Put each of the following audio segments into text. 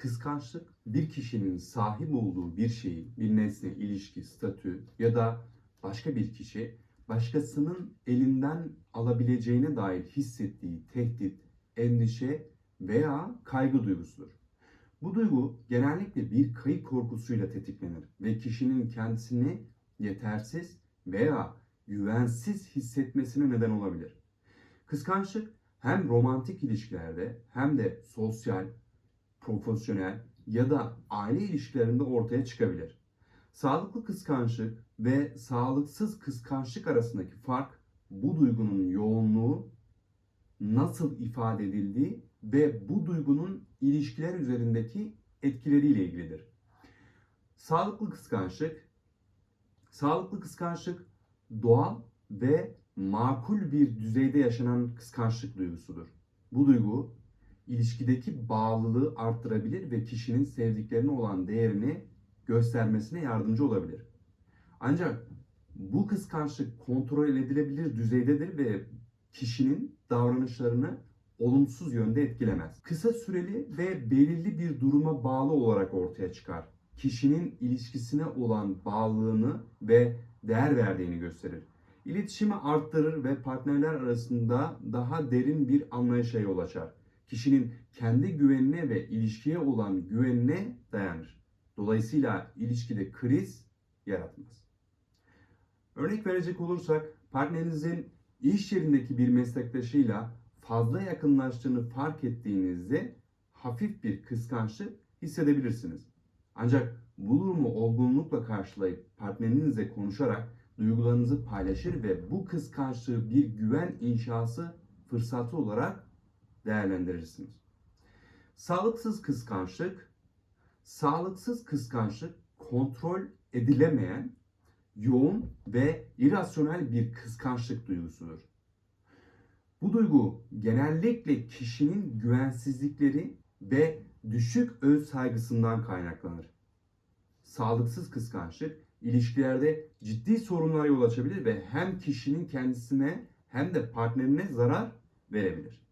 Kıskançlık bir kişinin sahip olduğu bir şeyi, bir nesne, ilişki, statü ya da başka bir kişi başkasının elinden alabileceğine dair hissettiği tehdit, endişe veya kaygı duygusudur. Bu duygu genellikle bir kayıp korkusuyla tetiklenir ve kişinin kendisini yetersiz veya güvensiz hissetmesine neden olabilir. Kıskançlık hem romantik ilişkilerde hem de sosyal, profesyonel ya da aile ilişkilerinde ortaya çıkabilir. Sağlıklı kıskançlık ve sağlıksız kıskançlık arasındaki fark bu duygunun yoğunluğu, nasıl ifade edildiği ve bu duygunun ilişkiler üzerindeki etkileriyle ilgilidir. Sağlıklı kıskançlık Sağlıklı kıskançlık doğal ve makul bir düzeyde yaşanan kıskançlık duygusudur. Bu duygu ilişkideki bağlılığı arttırabilir ve kişinin sevdiklerine olan değerini göstermesine yardımcı olabilir. Ancak bu kıskançlık kontrol edilebilir düzeydedir ve kişinin davranışlarını olumsuz yönde etkilemez. Kısa süreli ve belirli bir duruma bağlı olarak ortaya çıkar. Kişinin ilişkisine olan bağlılığını ve değer verdiğini gösterir. İletişimi arttırır ve partnerler arasında daha derin bir anlayışa yol açar. Kişinin kendi güvenine ve ilişkiye olan güvenine dayanır. Dolayısıyla ilişkide kriz yaratmaz. Örnek verecek olursak partnerinizin iş yerindeki bir meslektaşıyla fazla yakınlaştığını fark ettiğinizde hafif bir kıskançlık hissedebilirsiniz. Ancak bu durumu olgunlukla karşılayıp partnerinizle konuşarak duygularınızı paylaşır ve bu kıskançlığı bir güven inşası fırsatı olarak değerlendirirsiniz. Sağlıksız kıskançlık, sağlıksız kıskançlık kontrol edilemeyen, yoğun ve irasyonel bir kıskançlık duygusudur. Bu duygu genellikle kişinin güvensizlikleri ve düşük öz saygısından kaynaklanır. Sağlıksız kıskançlık ilişkilerde ciddi sorunlara yol açabilir ve hem kişinin kendisine hem de partnerine zarar verebilir.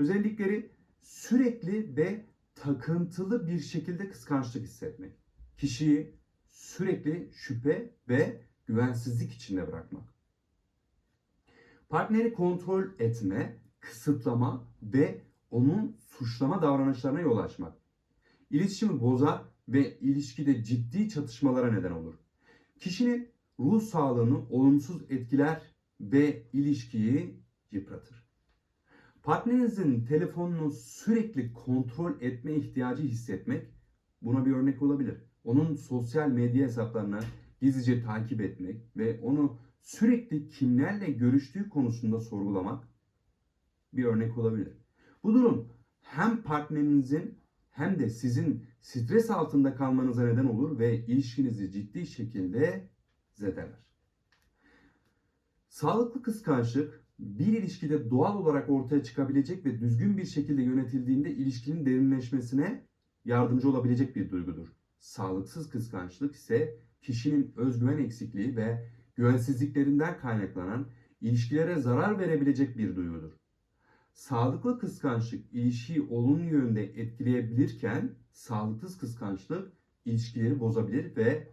Özellikleri sürekli ve takıntılı bir şekilde kıskançlık hissetmek. Kişiyi sürekli şüphe ve güvensizlik içinde bırakmak. Partneri kontrol etme, kısıtlama ve onun suçlama davranışlarına yol açmak. İletişimi bozar ve ilişkide ciddi çatışmalara neden olur. Kişinin ruh sağlığını olumsuz etkiler ve ilişkiyi yıpratır. Partnerinizin telefonunu sürekli kontrol etme ihtiyacı hissetmek buna bir örnek olabilir. Onun sosyal medya hesaplarını gizlice takip etmek ve onu sürekli kimlerle görüştüğü konusunda sorgulamak bir örnek olabilir. Bu durum hem partnerinizin hem de sizin stres altında kalmanıza neden olur ve ilişkinizi ciddi şekilde zedeler. Sağlıklı kıskançlık bir ilişkide doğal olarak ortaya çıkabilecek ve düzgün bir şekilde yönetildiğinde ilişkinin derinleşmesine yardımcı olabilecek bir duygudur. Sağlıksız kıskançlık ise kişinin özgüven eksikliği ve güvensizliklerinden kaynaklanan ilişkilere zarar verebilecek bir duygudur. Sağlıklı kıskançlık ilişkiyi olumlu yönde etkileyebilirken sağlıksız kıskançlık ilişkileri bozabilir ve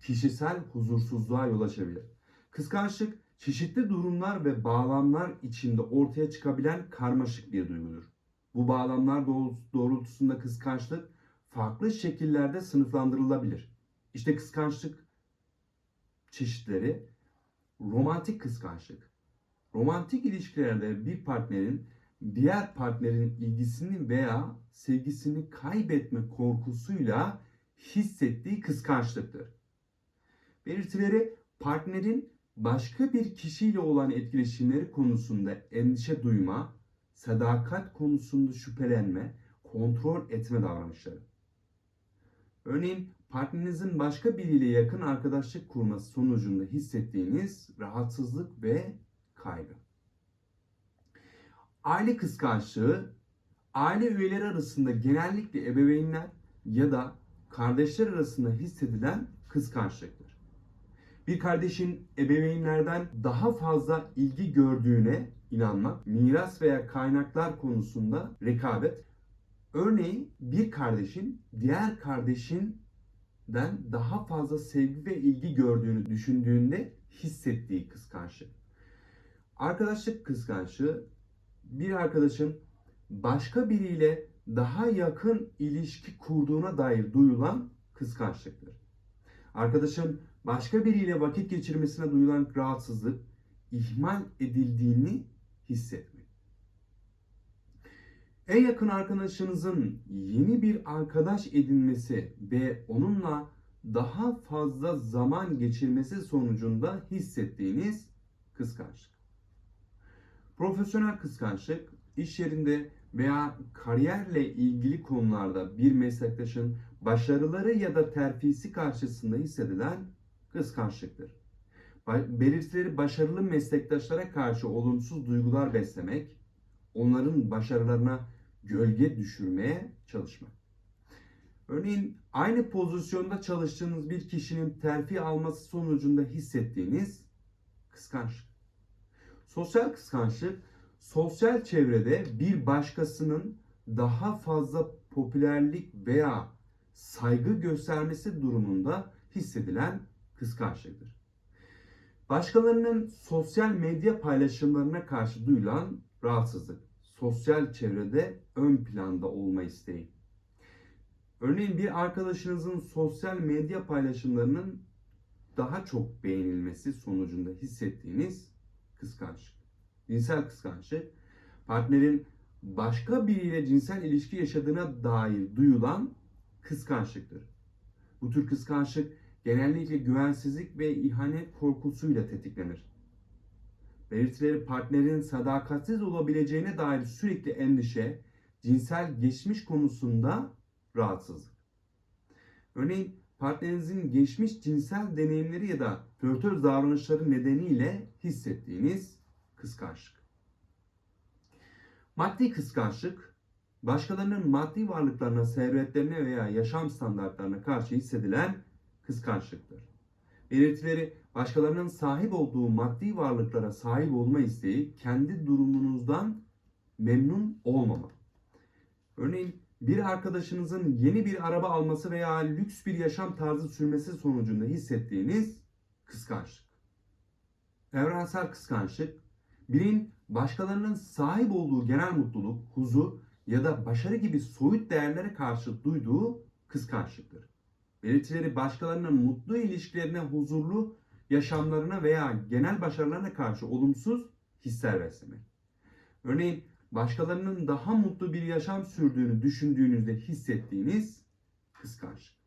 kişisel huzursuzluğa yol açabilir. Kıskançlık çeşitli durumlar ve bağlamlar içinde ortaya çıkabilen karmaşık bir duygudur. Bu bağlamlar doğrultusunda kıskançlık farklı şekillerde sınıflandırılabilir. İşte kıskançlık çeşitleri romantik kıskançlık. Romantik ilişkilerde bir partnerin diğer partnerin ilgisini veya sevgisini kaybetme korkusuyla hissettiği kıskançlıktır. Belirtileri partnerin başka bir kişiyle olan etkileşimleri konusunda endişe duyma, sadakat konusunda şüphelenme, kontrol etme davranışları. Örneğin partnerinizin başka biriyle yakın arkadaşlık kurması sonucunda hissettiğiniz rahatsızlık ve kaygı. Aile kıskançlığı aile üyeleri arasında genellikle ebeveynler ya da kardeşler arasında hissedilen kıskançlıktır. Bir kardeşin ebeveynlerden daha fazla ilgi gördüğüne inanmak, miras veya kaynaklar konusunda rekabet, Örneğin bir kardeşin diğer kardeşinden daha fazla sevgi ve ilgi gördüğünü düşündüğünde hissettiği kıskançlık. Arkadaşlık kıskançlığı bir arkadaşın başka biriyle daha yakın ilişki kurduğuna dair duyulan kıskançlıktır. Arkadaşın başka biriyle vakit geçirmesine duyulan rahatsızlık, ihmal edildiğini hissetmek. En yakın arkadaşınızın yeni bir arkadaş edinmesi ve onunla daha fazla zaman geçirmesi sonucunda hissettiğiniz kıskançlık. Profesyonel kıskançlık, iş yerinde veya kariyerle ilgili konularda bir meslektaşın başarıları ya da terfisi karşısında hissedilen kıskançlıktır. Belirtileri başarılı meslektaşlara karşı olumsuz duygular beslemek, onların başarılarına gölge düşürmeye çalışmak. Örneğin aynı pozisyonda çalıştığınız bir kişinin terfi alması sonucunda hissettiğiniz kıskançlık. Sosyal kıskançlık, sosyal çevrede bir başkasının daha fazla popülerlik veya saygı göstermesi durumunda hissedilen kıskançlıktır. Başkalarının sosyal medya paylaşımlarına karşı duyulan rahatsızlık, sosyal çevrede ön planda olma isteği. Örneğin bir arkadaşınızın sosyal medya paylaşımlarının daha çok beğenilmesi sonucunda hissettiğiniz kıskançlık. Cinsel kıskançlık, partnerin başka biriyle cinsel ilişki yaşadığına dair duyulan kıskançlıktır. Bu tür kıskançlık genellikle güvensizlik ve ihanet korkusuyla tetiklenir. Belirtileri partnerin sadakatsiz olabileceğine dair sürekli endişe, cinsel geçmiş konusunda rahatsızlık. Örneğin partnerinizin geçmiş cinsel deneyimleri ya da flörtöz davranışları nedeniyle hissettiğiniz kıskançlık. Maddi kıskançlık, başkalarının maddi varlıklarına, servetlerine veya yaşam standartlarına karşı hissedilen kıskançlıktır. Belirtileri başkalarının sahip olduğu maddi varlıklara sahip olma isteği, kendi durumunuzdan memnun olmama. Örneğin bir arkadaşınızın yeni bir araba alması veya lüks bir yaşam tarzı sürmesi sonucunda hissettiğiniz kıskançlık. Evrensel kıskançlık, birinin başkalarının sahip olduğu genel mutluluk, huzur ya da başarı gibi soyut değerlere karşı duyduğu kıskançlıktır. Belirtileri başkalarının mutlu ilişkilerine, huzurlu yaşamlarına veya genel başarılarına karşı olumsuz hisler beslemek. Örneğin başkalarının daha mutlu bir yaşam sürdüğünü düşündüğünüzde hissettiğiniz kıskançlık.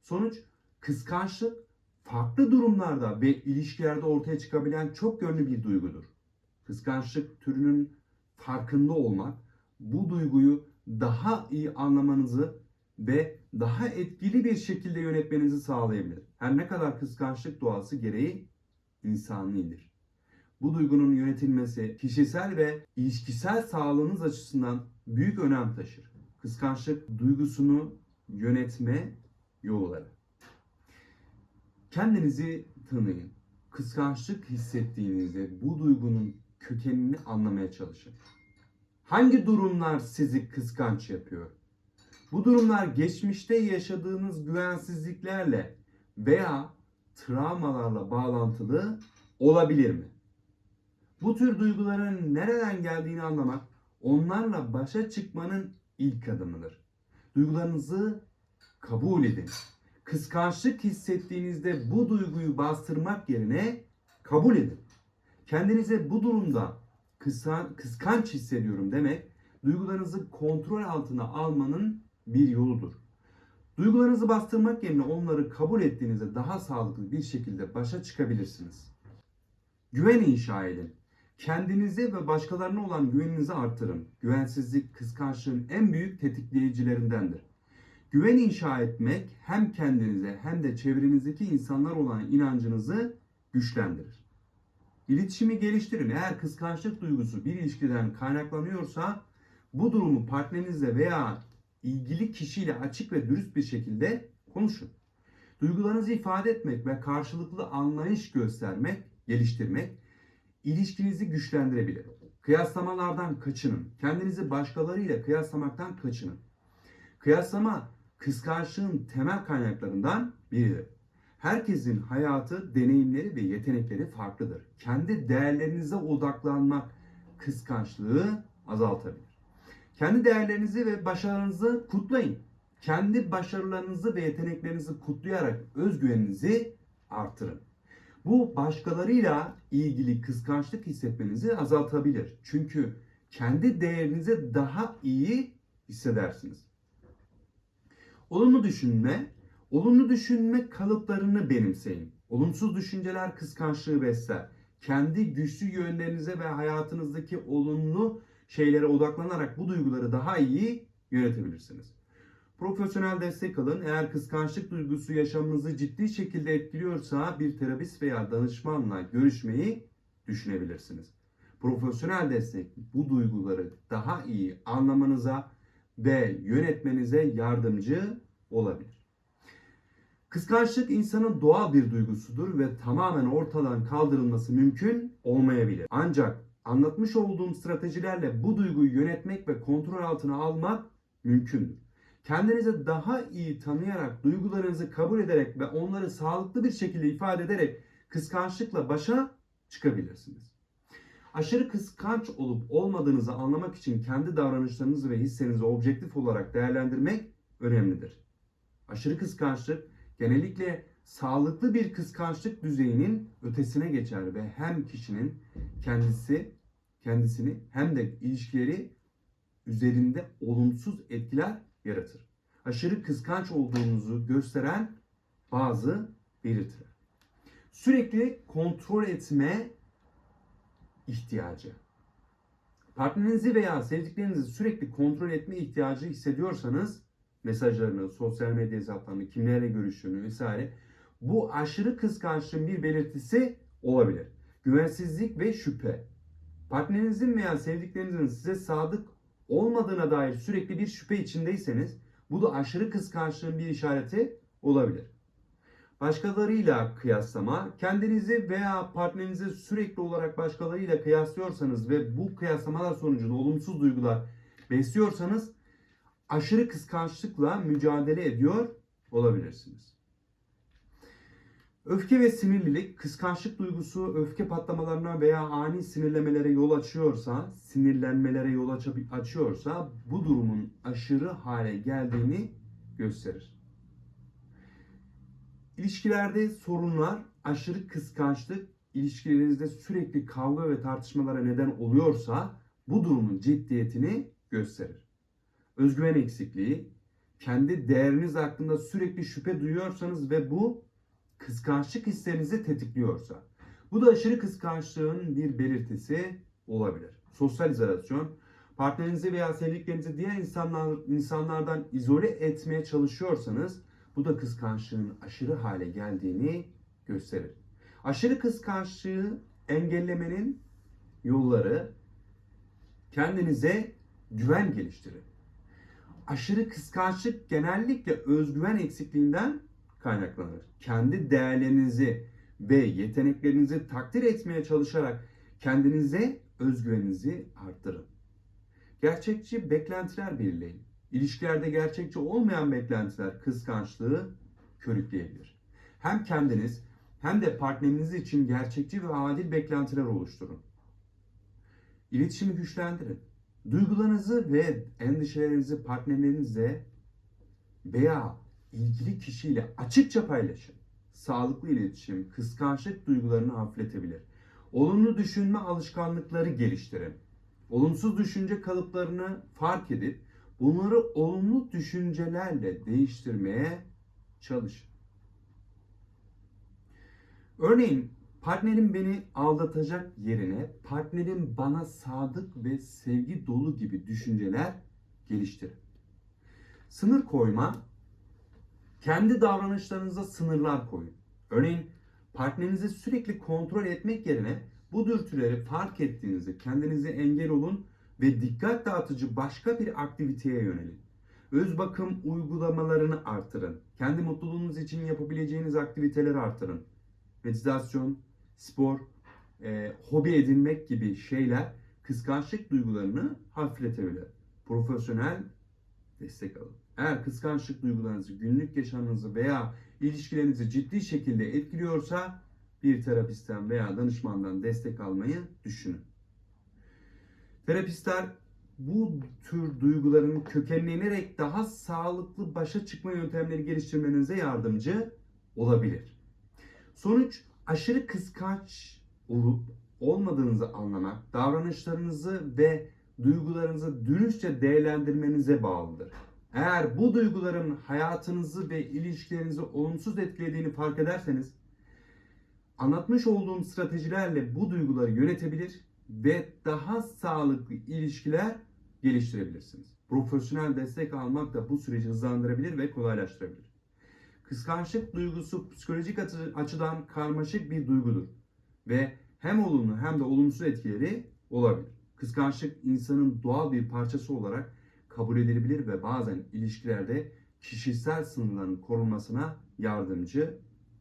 Sonuç kıskançlık farklı durumlarda ve ilişkilerde ortaya çıkabilen çok yönlü bir duygudur. Kıskançlık türünün farkında olmak bu duyguyu daha iyi anlamanızı ve daha etkili bir şekilde yönetmenizi sağlayabilir. Her ne kadar kıskançlık doğası gereği insanidir. Bu duygunun yönetilmesi kişisel ve ilişkisel sağlığınız açısından büyük önem taşır. Kıskançlık duygusunu yönetme yolları. Kendinizi tanıyın. Kıskançlık hissettiğinizde bu duygunun kökenini anlamaya çalışın. Hangi durumlar sizi kıskanç yapıyor? Bu durumlar geçmişte yaşadığınız güvensizliklerle veya travmalarla bağlantılı olabilir mi? Bu tür duyguların nereden geldiğini anlamak onlarla başa çıkmanın ilk adımıdır. Duygularınızı kabul edin. Kıskançlık hissettiğinizde bu duyguyu bastırmak yerine kabul edin. Kendinize bu durumda kıskan, kıskanç hissediyorum demek duygularınızı kontrol altına almanın bir yoludur. Duygularınızı bastırmak yerine onları kabul ettiğinizde daha sağlıklı bir şekilde başa çıkabilirsiniz. Güven inşa edin. Kendinize ve başkalarına olan güveninizi artırın. Güvensizlik kıskançlığın en büyük tetikleyicilerindendir. Güven inşa etmek hem kendinize hem de çevrenizdeki insanlar olan inancınızı güçlendirir. İletişimi geliştirin. Eğer kıskançlık duygusu bir ilişkiden kaynaklanıyorsa bu durumu partnerinizle veya ilgili kişiyle açık ve dürüst bir şekilde konuşun. Duygularınızı ifade etmek ve karşılıklı anlayış göstermek, geliştirmek ilişkinizi güçlendirebilir. Kıyaslamalardan kaçının. Kendinizi başkalarıyla kıyaslamaktan kaçının. Kıyaslama kıskançlığın temel kaynaklarından biridir. Herkesin hayatı, deneyimleri ve yetenekleri farklıdır. Kendi değerlerinize odaklanmak kıskançlığı azaltabilir. Kendi değerlerinizi ve başarılarınızı kutlayın. Kendi başarılarınızı ve yeteneklerinizi kutlayarak özgüveninizi artırın. Bu başkalarıyla ilgili kıskançlık hissetmenizi azaltabilir. Çünkü kendi değerinizi daha iyi hissedersiniz. Olumlu düşünme, olumlu düşünme kalıplarını benimseyin. Olumsuz düşünceler kıskançlığı besler. Kendi güçlü yönlerinize ve hayatınızdaki olumlu şeylere odaklanarak bu duyguları daha iyi yönetebilirsiniz. Profesyonel destek alın. Eğer kıskançlık duygusu yaşamınızı ciddi şekilde etkiliyorsa bir terapist veya danışmanla görüşmeyi düşünebilirsiniz. Profesyonel destek bu duyguları daha iyi anlamanıza ve yönetmenize yardımcı olabilir. Kıskançlık insanın doğal bir duygusudur ve tamamen ortadan kaldırılması mümkün olmayabilir. Ancak anlatmış olduğum stratejilerle bu duyguyu yönetmek ve kontrol altına almak mümkündür. Kendinizi daha iyi tanıyarak, duygularınızı kabul ederek ve onları sağlıklı bir şekilde ifade ederek kıskançlıkla başa çıkabilirsiniz. Aşırı kıskanç olup olmadığınızı anlamak için kendi davranışlarınızı ve hislerinizi objektif olarak değerlendirmek önemlidir. Aşırı kıskançlık genellikle sağlıklı bir kıskançlık düzeyinin ötesine geçer ve hem kişinin kendisi kendisini hem de ilişkileri üzerinde olumsuz etkiler yaratır. Aşırı kıskanç olduğunuzu gösteren bazı belirtiler. Sürekli kontrol etme ihtiyacı. Partnerinizi veya sevdiklerinizi sürekli kontrol etme ihtiyacı hissediyorsanız mesajlarını, sosyal medya hesaplarını, kimlerle görüştüğünü vesaire bu aşırı kıskançlığın bir belirtisi olabilir. Güvensizlik ve şüphe. Partnerinizin veya sevdiklerinizin size sadık olmadığına dair sürekli bir şüphe içindeyseniz bu da aşırı kıskançlığın bir işareti olabilir. Başkalarıyla kıyaslama, kendinizi veya partnerinizi sürekli olarak başkalarıyla kıyaslıyorsanız ve bu kıyaslamalar sonucunda olumsuz duygular besliyorsanız aşırı kıskançlıkla mücadele ediyor olabilirsiniz. Öfke ve sinirlilik, kıskançlık duygusu öfke patlamalarına veya ani sinirlemelere yol açıyorsa, sinirlenmelere yol aç- açıyorsa bu durumun aşırı hale geldiğini gösterir. İlişkilerde sorunlar, aşırı kıskançlık, ilişkilerinizde sürekli kavga ve tartışmalara neden oluyorsa bu durumun ciddiyetini gösterir. Özgüven eksikliği, kendi değeriniz hakkında sürekli şüphe duyuyorsanız ve bu kıskançlık hislerinizi tetikliyorsa. Bu da aşırı kıskançlığın bir belirtisi olabilir. Sosyal izolasyon, partnerinizi veya sevdiklerinizi diğer insanlar, insanlardan izole etmeye çalışıyorsanız bu da kıskançlığın aşırı hale geldiğini gösterir. Aşırı kıskançlığı engellemenin yolları kendinize güven geliştirin. Aşırı kıskançlık genellikle özgüven eksikliğinden kaynaklanır. Kendi değerlerinizi ve yeteneklerinizi takdir etmeye çalışarak kendinize özgüveninizi arttırın. Gerçekçi beklentiler belirleyin. İlişkilerde gerçekçi olmayan beklentiler kıskançlığı körükleyebilir. Hem kendiniz hem de partneriniz için gerçekçi ve adil beklentiler oluşturun. İletişimi güçlendirin. Duygularınızı ve endişelerinizi partnerlerinizle veya ilgili kişiyle açıkça paylaşın. Sağlıklı iletişim kıskançlık duygularını hafifletebilir. Olumlu düşünme alışkanlıkları geliştirin. Olumsuz düşünce kalıplarını fark edip bunları olumlu düşüncelerle değiştirmeye çalışın. Örneğin partnerim beni aldatacak yerine partnerim bana sadık ve sevgi dolu gibi düşünceler geliştirin. Sınır koyma kendi davranışlarınıza sınırlar koyun. Örneğin partnerinizi sürekli kontrol etmek yerine bu dürtüleri fark ettiğinizde kendinize engel olun ve dikkat dağıtıcı başka bir aktiviteye yönelin. Öz bakım uygulamalarını artırın. Kendi mutluluğunuz için yapabileceğiniz aktiviteleri artırın. Meditasyon, spor, e, hobi edinmek gibi şeyler kıskançlık duygularını hafifletebilir. Profesyonel destek alın. Eğer kıskançlık duygularınızı, günlük yaşamınızı veya ilişkilerinizi ciddi şekilde etkiliyorsa bir terapistten veya danışmandan destek almayı düşünün. Terapistler bu tür duyguların kökenlenerek daha sağlıklı başa çıkma yöntemleri geliştirmenize yardımcı olabilir. Sonuç aşırı kıskanç olup olmadığınızı anlamak, davranışlarınızı ve duygularınızı dürüstçe değerlendirmenize bağlıdır. Eğer bu duyguların hayatınızı ve ilişkilerinizi olumsuz etkilediğini fark ederseniz, anlatmış olduğum stratejilerle bu duyguları yönetebilir ve daha sağlıklı ilişkiler geliştirebilirsiniz. Profesyonel destek almak da bu süreci hızlandırabilir ve kolaylaştırabilir. Kıskançlık duygusu psikolojik açı- açıdan karmaşık bir duygudur ve hem olumlu hem de olumsuz etkileri olabilir. Kıskançlık insanın doğal bir parçası olarak kabul edilebilir ve bazen ilişkilerde kişisel sınırların korunmasına yardımcı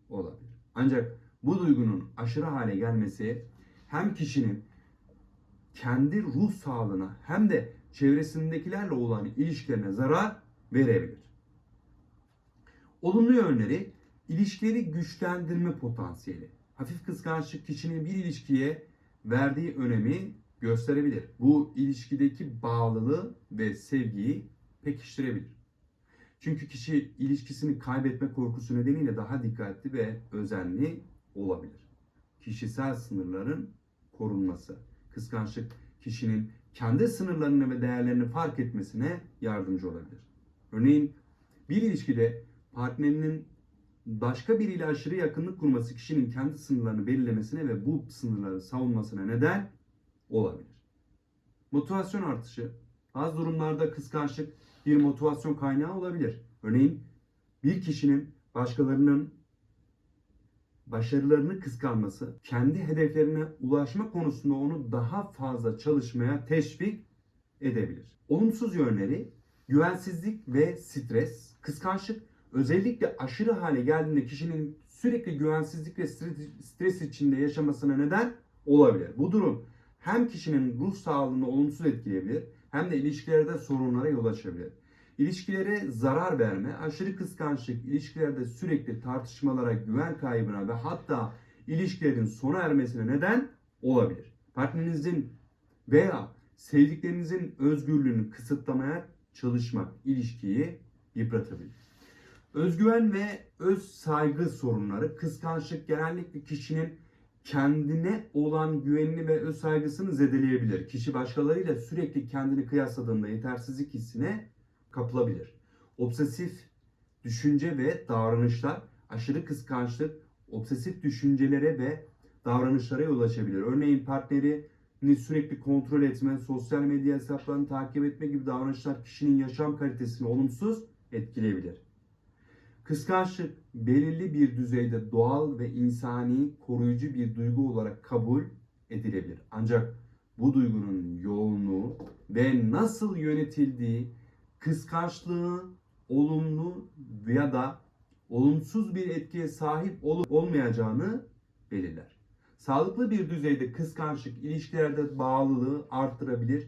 olabilir. Ancak bu duygunun aşırı hale gelmesi hem kişinin kendi ruh sağlığına hem de çevresindekilerle olan ilişkilerine zarar verebilir. Olumlu yönleri ilişkileri güçlendirme potansiyeli. Hafif kıskançlık kişinin bir ilişkiye verdiği önemi gösterebilir. Bu ilişkideki bağlılığı ve sevgiyi pekiştirebilir. Çünkü kişi ilişkisini kaybetme korkusu nedeniyle daha dikkatli ve özenli olabilir. Kişisel sınırların korunması. Kıskançlık kişinin kendi sınırlarını ve değerlerini fark etmesine yardımcı olabilir. Örneğin bir ilişkide partnerinin başka biriyle aşırı yakınlık kurması kişinin kendi sınırlarını belirlemesine ve bu sınırları savunmasına neden olabilir. Motivasyon artışı. Bazı durumlarda kıskançlık bir motivasyon kaynağı olabilir. Örneğin bir kişinin başkalarının başarılarını kıskanması, kendi hedeflerine ulaşma konusunda onu daha fazla çalışmaya teşvik edebilir. Olumsuz yönleri güvensizlik ve stres, kıskançlık özellikle aşırı hale geldiğinde kişinin sürekli güvensizlik ve stres- içinde yaşamasına neden olabilir. Bu durum hem kişinin ruh sağlığını olumsuz etkileyebilir hem de ilişkilerde sorunlara yol açabilir. İlişkilere zarar verme, aşırı kıskançlık, ilişkilerde sürekli tartışmalara, güven kaybına ve hatta ilişkilerin sona ermesine neden olabilir. Partnerinizin veya sevdiklerinizin özgürlüğünü kısıtlamaya çalışmak ilişkiyi yıpratabilir. Özgüven ve öz saygı sorunları, kıskançlık genellikle kişinin kendine olan güvenini ve öz saygısını zedeleyebilir. Kişi başkalarıyla sürekli kendini kıyasladığında yetersizlik hissine kapılabilir. Obsesif düşünce ve davranışlar, aşırı kıskançlık, obsesif düşüncelere ve davranışlara yol açabilir. Örneğin partnerini sürekli kontrol etme, sosyal medya hesaplarını takip etme gibi davranışlar kişinin yaşam kalitesini olumsuz etkileyebilir. Kıskançlık belirli bir düzeyde doğal ve insani koruyucu bir duygu olarak kabul edilebilir. Ancak bu duygunun yoğunluğu ve nasıl yönetildiği kıskançlığı olumlu ya da olumsuz bir etkiye sahip olup olmayacağını belirler. Sağlıklı bir düzeyde kıskançlık ilişkilerde bağlılığı arttırabilir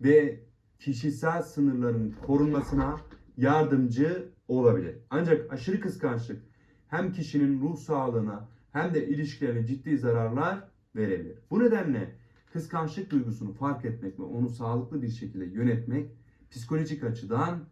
ve kişisel sınırların korunmasına yardımcı olabilir. Ancak aşırı kıskançlık hem kişinin ruh sağlığına hem de ilişkilerine ciddi zararlar verebilir. Bu nedenle kıskançlık duygusunu fark etmek ve onu sağlıklı bir şekilde yönetmek psikolojik açıdan